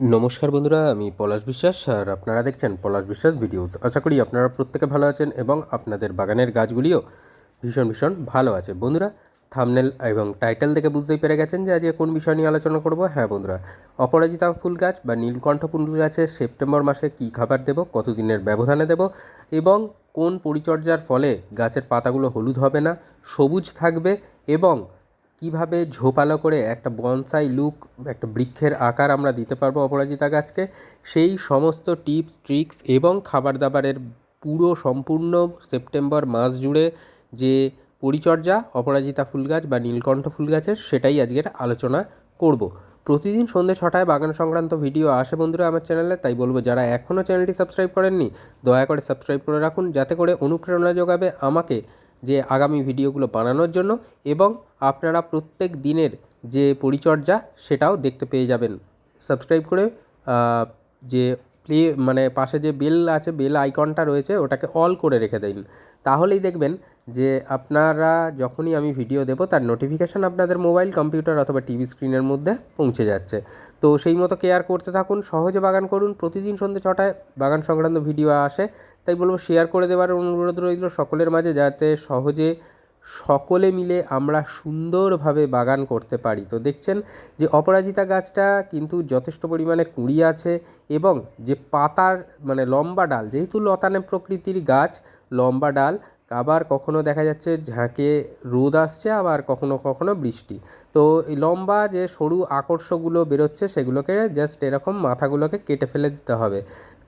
নমস্কার বন্ধুরা, আমি পলাশ বিশ্বাস আর আপনারা দেখছেন পলাশ বিশ্বাস ভিডিওস। আশা করি আপনারা প্রত্যেকে ভালো আছেন এবং আপনাদের বাগানের গাছগুলিও ভীষণ ভীষণ ভালো আছে। বন্ধুরা থামনেল এবং টাইটেল দেখে বুঝতেই পেরে গেছেন যে আজকে কোন বিষয় নিয়ে আলোচনা করব। হ্যাঁ বন্ধুরা, অপরাজিতা ফুল গাছ বা নীলকণ্ঠ ফুল গাছে সেপ্টেম্বর মাসে কী খাবার দেব, কতদিনের ব্যবধানে দেব এবং কোন পরিচর্যার ফলে গাছের পাতাগুলো হলুদ হবে না, সবুজ থাকবে এবং কীভাবে ঝোপালো করে একটা বনসাই লুক, একটা বৃক্ষের আকার আমরা দিতে পারব অপরাজিতা গাছকে? সেই সমস্ত টিপস, ট্রিক্স এবং খাবার দাবারের পুরো সম্পূর্ণ সেপ্টেম্বর মাস জুড়ে যে পরিচর্যা অপরাজিতা ফুল গাছ বা নীলকণ্ঠ ফুল গাছের সেটাই আজকের আলোচনা করব। প্রতিদিন সন্ধ্যে ছটায় বাগান সংক্রান্ত ভিডিও আসে বন্ধুরা আমার চ্যানেলে, তাই বলব যারা এখনও চ্যানেলটি সাবস্ক্রাইব করেননি, দয়া করে সাবস্ক্রাইব করে রাখুন, যাতে করে অনুপ্রেরণা যোগাবে আমাকে। যে আগামী ভিডিওগুলো বানানোর জন্য এবং আপনারা প্রত্যেক দিনের যে পরিচর্যা সেটাও দেখতে পেয়ে যাবেন। সাবস্ক্রাইব করে যে প্লে মানে পাশে যে বেল আছে, বেল আইকনটা রয়েছে, ওটাকে অল করে রেখে দিন। তাহলেই দেখবেন যে আপনারা যখনই আমি ভিডিও দেবো, তার নোটিফিকেশান আপনাদের মোবাইল কম্পিউটার অথবা টিভি স্ক্রিনের মধ্যে পৌঁছে যাচ্ছে। তো সেই মতো কেয়ার করতে থাকুন, সহজে বাগান করুন। প্রতিদিন সন্ধ্যে ছটায় বাগান সংক্রান্ত ভিডিও আসে। তাই বলব শেয়ার করে দেওয়ার অনুরোধ রইল সকলের মাঝে, যাতে সহজে সকলে মিলে আমরা সুন্দরভাবে বাগান করতে পারি। তো দেখছেন যে অপরাজিতা গাছটা কিন্তু যথেষ্ট পরিমাণে কুঁড়ি আছে এবং যে পাতার মানে লম্বা ডাল, যেহেতু লতানে প্রকৃতির গাছ, লম্বা ডাল আবার কখনো দেখা যাচ্ছে ঝাঁকে রোদ আসছে, আবার কখনো কখনো বৃষ্টি। তো এই লম্বা যে সরু আকর্ষগুলো বেরোচ্ছে, সেগুলোকে জাস্ট এরকম মাথাগুলোকে কেটে ফেলে দিতে হবে।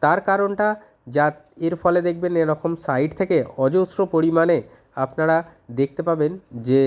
তার কারণটা যা এর ফলে দেখবেন এরকম সাইড থেকে অজস্র পরিমাণে আপনারা দেখতে পাবেন যে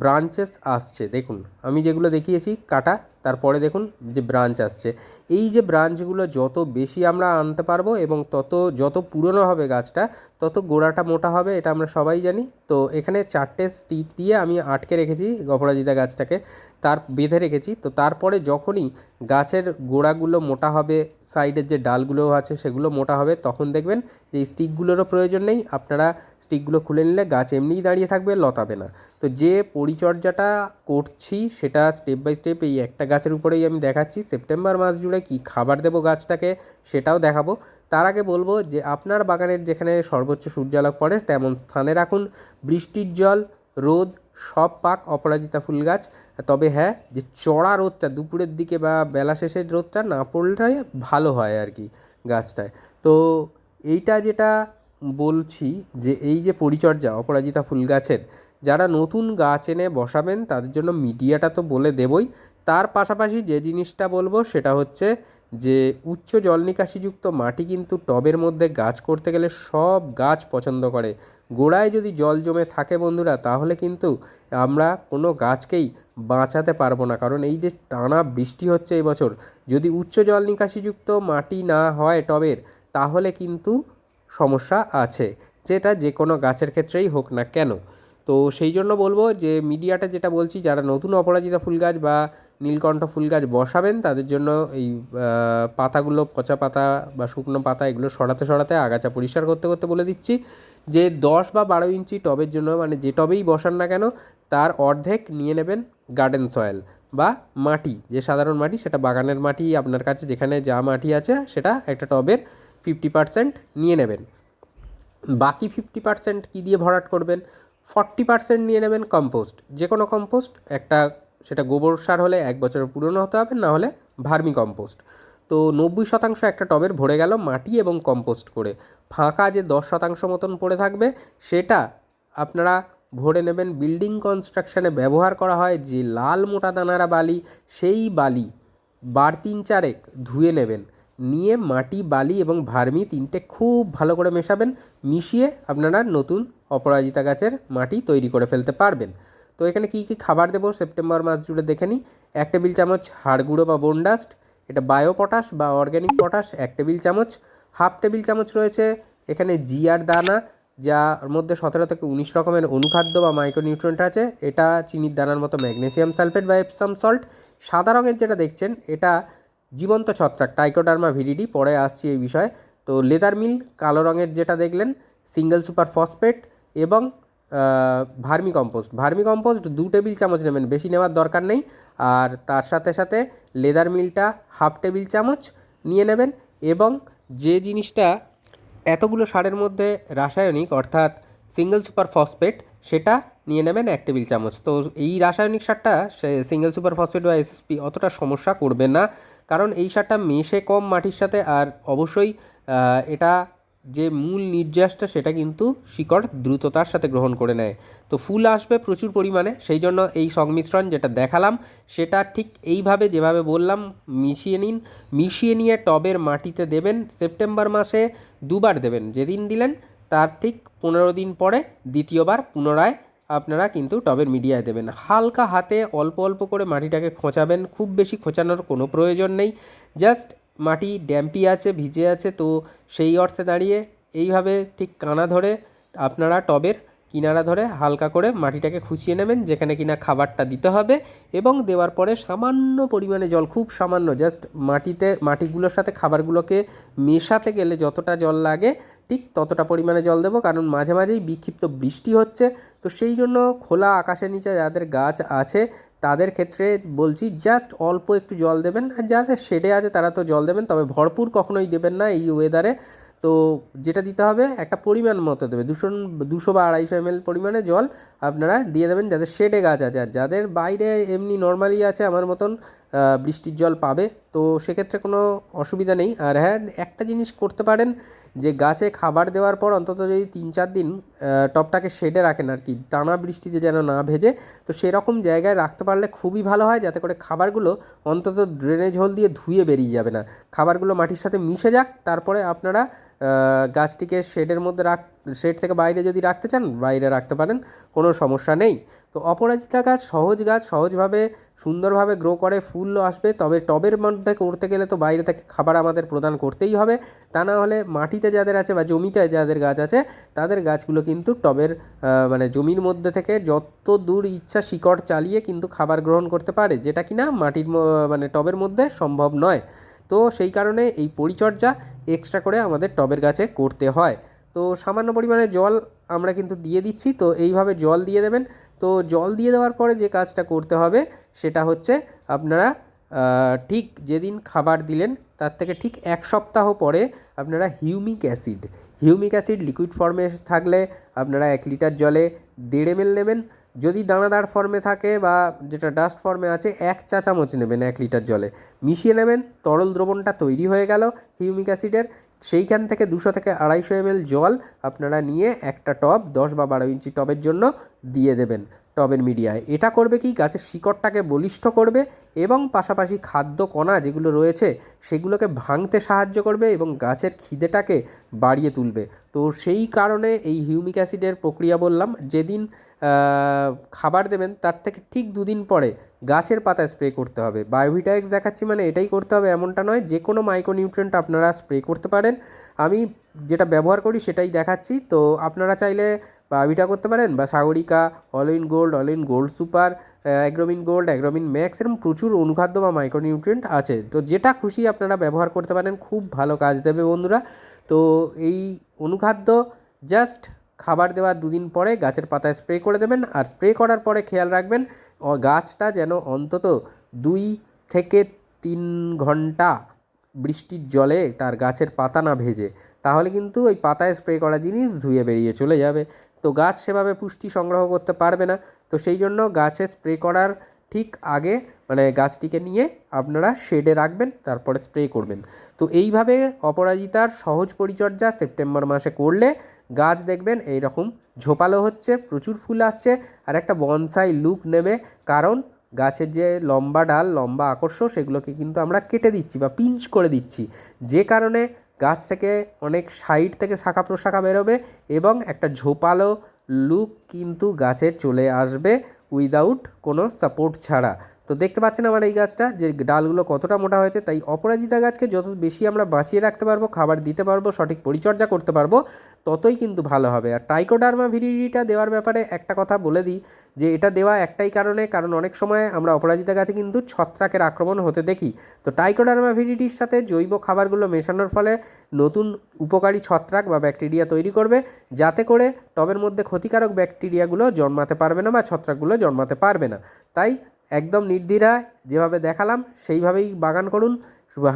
ব্রাঞ্চেস আসছে। দেখুন, আমি যেগুলো দেখিয়েছি, কাটা তারপরে দেখুন যে ব্রাঞ্চ আসছে। এই যে ব্রাঞ্চগুলো যত বেশি আমরা আনতে পারব এবং তত, যত পুরনো হবে গাছটা, তত গোড়াটা মোটা হবে, এটা আমরা সবাই জানি। তো এখানে চারটে স্টিক দিয়ে আমি আটকে রেখেছি অপরাজিতা গাছটাকে, তার বেঁধে রেখেছি। তো তারপরে যখনই গাছের গোড়াগুলো মোটা হবে সাইডের যে ডালগুলো আছে সেগুলো মোটা হবে, তখন দেখবেন যে স্টিকগুলোরও প্রয়োজন নেই। আপনারা স্টিকগুলো খুলে নিলে গাছ এমনিই দাঁড়িয়ে থাকবে, লতাবে না। তো যে পরিচর্যাটা করছি সেটা স্টেপ বাই স্টেপ এই একটা গাছের উপরেই আমি দেখাচ্ছি। সেপ্টেম্বর মাস জুড়ে কী খাবার দেবো গাছটাকে সেটাও দেখাবো। তার আগে বলব যে আপনার বাগানের যেখানে সর্বোচ্চ সূর্যালোক পড়ে তেমন স্থানে রাখুন বৃষ্টির জল, রোদ, সব পাক অপরাজিতা ফুল গাছ। তবে হ্যাঁ যে চড়া রোদটা, দুপুরের দিকে বা বেলা শেষের রোদটা না পড়লে ভালো হয় আর কি গাছটায়। তো এইটা যেটা বলছি যে এই যে পরিচর্যা অপরাজিতা ফুল গাছের, যারা নতুন গাছ এনে বসাবেন তাদের জন্য মিডিয়াটা তো বলে দেবই। তার পাশাপাশি যে জিনিসটা বলব সেটা হচ্ছে যে উচ্চ জল নিকাশিযুক্ত মাটি কিন্তু টবের মধ্যে গাছ করতে গেলে সব গাছ পছন্দ করে। গোড়ায় যদি জল জমে থাকে বন্ধুরা, তাহলে কিন্তু আমরা কোনো গাছকেই বাঁচাতে পারব না। কারণ এই যে টানা বৃষ্টি হচ্ছে এই বছর, যদি উচ্চ জল নিকাশিযুক্ত মাটি না হয় টবের, তাহলে কিন্তু সমস্যা আছে। যেটা যে কোনো গাছের ক্ষেত্রেই হোক না কেন। তো সেই জন্য বলব যে মিডিয়াটা যেটা বলছি, যারা নতুন অপরাজিতা ফুল গাছ বা নীলকণ্ঠ ফুল গাছ বসাবেন, তাদের জন্য এই পাতাগুলো, পচা পাতা বা শুকনো পাতা এগুলো সরাতে সরাতে আগাছা পরিষ্কার করতে করতে বলে দিচ্ছি যে দশ বা বারো ইঞ্চি টবের জন্য মানে যে টবেই বসান না কেন, তার অর্ধেক নিয়ে নেবেন গার্ডেন সয়েল বা মাটি, যে সাধারণ মাটি সেটা বাগানের মাটি আপনার কাছে যেখানে যা মাটি আছে সেটা একটা টবের ফিফটি পার্সেন্ট নিয়ে নেবেন। বাকি ফিফটি পার্সেন্ট কী দিয়ে ভরাট করবেন? ফর্টি পার্সেন্ট নিয়ে নেবেন কম্পোস্ট যে কোনো কম্পোস্ট, একটা সেটা গোবর সার হলে এক বছরের পুরনো হতে হবে, না হলে ভার্মি কম্পোস্ট। তো নব্বই শতাংশ একটা টবের ভরে গেল মাটি এবং কম্পোস্ট করে। ফাঁকা যে দশ শতাংশ মতন পড়ে থাকবে, সেটা আপনারা ভরে নেবেন বিল্ডিং কনস্ট্রাকশানে ব্যবহার করা হয় যে লাল মোটা দানারা বালি, সেই বালি বার তিন চারেক ধুয়ে নেবেন। নিয়ে মাটি, বালি এবং ভার্মি তিনটে খুব ভালো করে মেশাবেন, মিশিয়ে আপনারা নতুন অপরাজিতা গাছের মাটি তৈরি করে ফেলতে পারবেন। তো এখানে কী কী খাবার দেবো সেপ্টেম্বর মাস জুড়ে দেখে নিই। এক টেবিল চামচ হাড় গুঁড়ো বা বোনডাস্ট এটা বায়ো পটাশ বা অর্গ্যানিক পটাশ, এক টেবিল চামচ। হাফ টেবিল চামচ রয়েছে এখানে জিয়ার দানা, যার মধ্যে সতেরো থেকে উনিশ রকমের অনুখাদ্য বা মাইক্রোনিউট্রিয়েন্ট আছে। এটা চিনির দানার মতো ম্যাগনেসিয়াম সালফেট বা এপসাম সল্ট সাদা রঙের যেটা দেখছেন, এটা জীবন্ত ছত্রাক টাইকোডার্মা ভিডিডি পরে আসছি এই বিষয়ে। তো লেদার মিল, কালো রঙের যেটা দেখলেন সিঙ্গেল সুপার ফসফেট এবং ভার্মি কম্পোস্ট। ভার্মি কম্পোস্ট দু টেবিল চামচ নেবেন, বেশি নেওয়ার দরকার নেই। আর তার সাথে সাথে লেদার মিলটা হাফ টেবিল চামচ নিয়ে নেবেন এবং যে জিনিসটা এতগুলো সারের মধ্যে রাসায়নিক, অর্থাৎ সিঙ্গেল সুপার ফসফেট সেটা নিয়ে নেবেন এক টেবিল চামচ। তো এই রাসায়নিক সারটা সিঙ্গেল সুপার ফসফেট বা এসএসপি অতটা সমস্যা করবে না। কারণ এই সারটা মেশে কম মাটির সাথে আর অবশ্যই এটা যে মূল নির্যাসটা সেটা কিন্তু শিকড় দ্রুততার সাথে গ্রহণ করে নেয়। তো ফুল আসবে প্রচুর পরিমাণে, সেই জন্য এই সংমিশ্রণ যেটা দেখালাম, সেটা ঠিক এইভাবে যেভাবে বললাম, মিশিয়ে নিন। মিশিয়ে নিয়ে টবের মাটিতে দেবেন, সেপ্টেম্বর মাসে দুবার দেবেন। যেদিন দিলেন, তার ঠিক পনেরো দিন পরে দ্বিতীয়বার পুনরায় আপনারা কিন্তু টবের মিডিয়ায় দেবেন। হালকা হাতে অল্প অল্প করে মাটিটাকে খোঁচাবেন, খুব বেশি খোঁচানোর কোনো প্রয়োজন নেই। জাস্ট মাটি ড্যাম্পি আছে, ভিজে আছে, তো সেই অর্থে দাঁড়িয়ে এইভাবে ঠিক কানা ধরে আপনারা টবের কিনারা ধরে হালকা করে মাটিটাকে খুঁচিয়ে নেবেন, যেখানে কিনা খাবারটা দিতে হবে এবং দেওয়ার পরে সামান্য পরিমাণে জল, খুব সামান্য জাস্ট মাটিতে, মাটিগুলোর সাথে খাবারগুলোকে মেশাতে গেলে যতটা জল লাগে, ঠিক ততটা পরিমাণে জল দেবো, কারণ মাঝে মাঝেই বিক্ষিপ্ত বৃষ্টি হচ্ছে, তো সেই জন্য খোলা আকাশের নিচে যাদের গাছ আছে তাদের ক্ষেত্রে বলছি জাস্ট অল্প একটু জল দেবেন। আর যাদের শেডে আছে তারা তো জল দেবেন, তবে ভরপুর কখনোই দেবেন না এই ওয়েদারে তো যেটা দিতে হবে, একটা পরিমাণ মতো দেবে, দুশো দুশো বা আড়াইশো এমএল পরিমাণে জল আপনারা দিয়ে দেবেন। যাদের শেডে গাছ আছে, আর যাদের বাইরে এমনি নর্মালি আছে আমার মতন বৃষ্টির জল পাবে। তো সেক্ষেত্রে কোনো অসুবিধা নেই। আর হ্যাঁ একটা জিনিস করতে পারেন যে গাছে খাবার দেওয়ার পর অন্তত যদি তিন চার দিন আহ, টবটাকে শেডে রাখেন আর কি টানা বৃষ্টিতে যেন না ভেজে। তো সেরকম জায়গায় রাখতে পারলে খুবই ভালো হয় যাতে করে খাবারগুলো অন্তত ড্রেনেজ হোল দিয়ে ধুয়ে বেরিয়ে যাবে না। খাবারগুলো মাটির সাথে মিশে যাক তারপরে আপনারা গাছটিকে শেডের মধ্যে রাখ, শেড থেকে বাইরে যদি রাখতে চান, বাইরে রাখতে পারেন, কোনো সমস্যা নেই। তো অপরাজিতা গাছ সহজ গাছ, সহজভাবে, সুন্দরভাবে গ্রো করে ফুলও আসবে, তবে টবের মধ্যে করতে গেলে তো বাইরে থেকে খাবার আমাদের প্রদান করতেই হবে। তা না হলে মাটিতে যাদের আছে বা জমিতে যাদের গাছ আছে, তাদের গাছগুলো কিন্তু টবের মানে জমির মধ্যে থেকে যত দূর ইচ্ছা শিকড় চালিয়ে কিন্তু খাবার গ্রহণ করতে পারে, যেটা কিনা মাটির মানে টবের মধ্যে সম্ভব নয়। তো সেই কারণে এই পরিচর্যা এক্সট্রা করে আমাদের টবের গাছে করতে হয়। তো সামান্য পরিমাণে জল আমরা কিন্তু দিয়ে দিচ্ছি, তো এইভাবে জল দিয়ে দেবেন। তো জল দিয়ে দেওয়ার পরে যে কাজটা করতে হবে সেটা হচ্ছে আপনারা ঠিক যেদিন খাবার দিলেন তার থেকে ঠিক এক সপ্তাহ পরে আপনারা humic acid humic acid liquid ফর্মে থাকলে আপনারা এক লিটার জলে দেড় এমএল নেবেন। যদি দানাদার ফর্মে থাকে বা যেটা ডাস্ট ফর্মে আছে, এক চা চামচ নেবেন এক লিটার জলে। মিশিয়ে নেবেন, তরল দ্রবণটা তৈরি হয়ে গেল, হিউমিক অ্যাসিডের। সেইখান থেকে দুশো থেকে আড়াইশো এমএল জল আপনারা নিয়ে একটা টব, দশ বা বারো ইঞ্চি টবের জন্য দিয়ে দেবেন টবের মিডিয়ায়। এটা করবে কি? গাছের শিকড়টাকে বলিষ্ঠ করবে এবং পাশাপাশি খাদ্য কণা যেগুলো রয়েছে, সেগুলোকে ভাঙতে সাহায্য করবে এবং গাছের খিদেটাকে বাড়িয়ে তুলবে। তো সেই কারণে এই হিউমিক অ্যাসিডের প্রক্রিয়া বললাম। যেদিন খাবার দেবেন, তার থেকে ঠিক দুদিন পরে গাছের পাতায় স্প্রে করতে হবে। বায়োভিটাএক্স দেখাচ্ছি মানে এটাই করতে হবে, এমনটা নয় যে কোনো মাইক্রোনিউট্রিয়েন্ট আপনারা স্প্রে করতে পারেন। আমি যেটা ব্যবহার করি সেটাই দেখাচ্ছি। তো আপনারা চাইলে বায়োভিটা করতে পারেন বা Sagarika all in gold all in gold super Agromin gold Agromin max এরকম প্রচুর অনুখাদ্য বা মাইক্রোনিউট্রিয়েন্ট আছে। তো যেটা খুশি আপনারা ব্যবহার করতে পারেন, খুব ভালো কাজ দেবে বন্ধুরা। তো এই অনুখাদ্য জাস্ট খাবার দেওয়ার দুদিন পরে গাছের পাতায় স্প্রে করে দেবেন আর স্প্রে করার পরে খেয়াল রাখবেন গাছটা যেন অন্তত দুই থেকে তিন ঘণ্টা বৃষ্টির জলে তার গাছের পাতা না ভেজে। তাহলে কিন্তু ওই পাতায় স্প্রে করা জিনিস ধুয়ে বেরিয়ে চলে যাবে। তো গাছ সেভাবে পুষ্টি সংগ্রহ করতে পারবে না। তো সেই জন্য গাছে স্প্রে করার ঠিক আগে মানে গাছটিকে নিয়ে আপনারা শেডে রাখবেন, তারপরে স্প্রে করবেন। তো এইভাবে অপরাজিতার সহজ পরিচর্যা সেপ্টেম্বর মাসে করলে গাছ দেখবেন, এই রকম ঝোপালো হচ্ছে, প্রচুর ফুল আসছে, আর একটা বনসাই লুক নেবে, কারণ গাছের যে লম্বা ডাল, লম্বা আকর্ষ, সেগুলোকে কিন্তু আমরা কেটে দিচ্ছি বা পিঞ্চ করে দিচ্ছি। যে কারণে গাছ থেকে অনেক সাইড থেকে শাখা প্রশাখা বেরোবে এবং একটা ঝোপালো লুক কিন্তু গাছে চলে আসবে উইদাউট কোনো সাপোর্ট ছাড়া। তো দেখতে পাচ্ছেন আমার এই গাছটা, যে ডালগুলো কতটা মোটা হয়েছে, তাই অপরাজিতা গাছকে যত বেশি আমরা বাঁচিয়ে রাখতে পারব, খাবার দিতে পারব, সঠিক পরিচর্যা করতে পারব ততই কিন্তু ভালো হবে। আর টাইকোডার্মা ভিরিডিটা দেওয়ার ব্যাপারে একটা কথা বলে দিই যে, এটা দেওয়া একটাই কারণে, কারণ অনেক সময় আমরা অপরাজিতা গাছে কিন্তু ছত্রাকের আক্রমণ হতে দেখি। তো টাইকোডার্মা ভিরিডির সাথে জৈব খাবারগুলো মেশানোর ফলে নতুন উপকারী ছত্রাক বা ব্যাকটেরিয়া তৈরি করবে, যাতে করে টবের মধ্যে ক্ষতিকারক ব্যাকটেরিয়াগুলো জন্মাতে পারবে না বা ছত্রাকগুলো জন্মাতে পারবে না। তাই একদম নির্দ্বিধায় যেভাবে দেখালাম, সেইভাবেই বাগান করুন।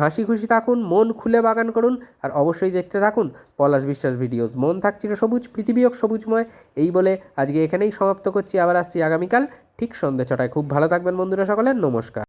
হাসি খুশি থাকুন, মন খুলে বাগান করুন, আর অবশ্যই দেখতে থাকুন পলাশ বিশ্বাস ভিডিওস। মন থাকছিল সবুজ, পৃথিবী হোক সবুজময়। এই বলে আজকে এখানেই সমাপ্ত করছি, আবার আসছি আগামীকাল ঠিক সন্ধ্যে ছটায়। খুব ভালো থাকবেন বন্ধুরা সকলে, নমস্কার।